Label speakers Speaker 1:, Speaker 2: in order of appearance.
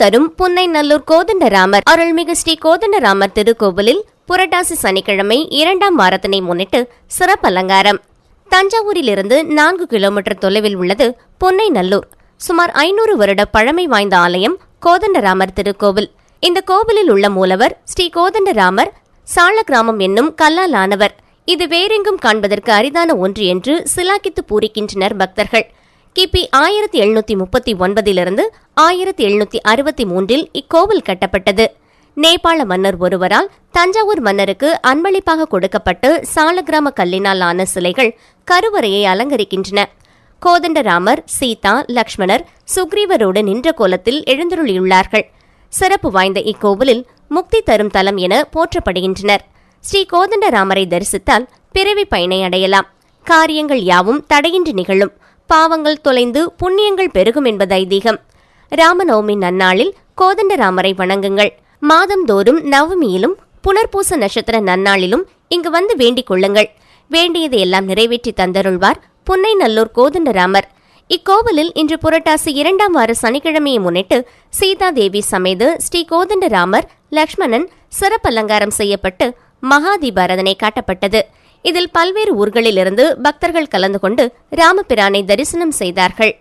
Speaker 1: தரும் புன்னை நல்லூர் கோதண்டராமர். அருள்மிகு ஸ்ரீ கோதண்டராமர் திருக்கோவிலில் புரட்டாசி சனிக்கிழமை இரண்டாம் வாரத்தினை முன்னிட்டு சிறப்பு அலங்காரம். தஞ்சாவூரிலிருந்து நான்கு கிலோமீட்டர் தொலைவில் உள்ளது பொன்னை நல்லூர் சுமார் ஐநூறு வருட பழமை வாய்ந்த ஆலயம் கோதண்டராமர் திருக்கோவில். இந்த கோவிலில் உள்ள மூலவர் ஸ்ரீ கோதண்டராமர் சால கிராமம் என்னும் கல்லால் ஆனவர் இது வேறெங்கும் காண்பதற்கு அரிதான ஒன்று என்று சிலாக்கித்து பூரிக்கின்றனர் பக்தர்கள். கிபி ஆயிரத்தி எழுநூத்தி முப்பத்தி ஒன்பதிலிருந்து ஆயிரத்தி எழுநூத்தி அறுபத்தி மூன்றில் இக்கோவில் கட்டப்பட்டது. நேபாள மன்னர் ஒருவரால் தஞ்சாவூர் மன்னருக்கு அன்பளிப்பாக கொடுக்கப்பட்டு சாலக்கிராம கல்லினால் ஆன சிலைகள் கருவறையை அலங்கரிக்கின்றன. கோதண்டராமர் சீதா லக்ஷ்மணர் சுக்ரீவரோடு நின்ற கோலத்தில் எழுந்தருளியுள்ளார்கள். சிறப்பு வாய்ந்த இக்கோவிலில் முக்தி தரும் தலம் என போற்றப்படுகின்றனர். ஸ்ரீ கோதண்டராமரை தரிசித்தால் பிறவி பயனை அடையலாம். காரியங்கள் யாவும் தடையின்றி நிகழும். பாவங்கள் தொலைந்து புண்ணியங்கள் பெருகும் என்பது ஐதீகம். ராமநவமி நன்னாளில் கோதண்டராமரை வணங்குங்கள். மாதந்தோறும் நவமியிலும் புனர்பூச நட்சத்திர நன்னாளிலும் இங்கு வந்து வேண்டிக் கொள்ளுங்கள். வேண்டியதை எல்லாம் நிறைவேற்றி தந்தருள்வார் புன்னை நல்லூர் கோதண்டராமர். இக்கோவிலில் இன்று புரட்டாசி இரண்டாம் வார சனிக்கிழமையை முன்னிட்டு சீதாதேவி சமேத ஸ்ரீ கோதண்டராமர் லக்ஷ்மணன் சிறப்பு அலங்காரம் செய்யப்பட்டு மகாதீபாரதனை காட்டப்பட்டது. இதில் பல்வேறு ஊர்களிலிருந்து பக்தர்கள் கலந்து கொண்டு ராமபிரானை தரிசனம் செய்தார்கள்.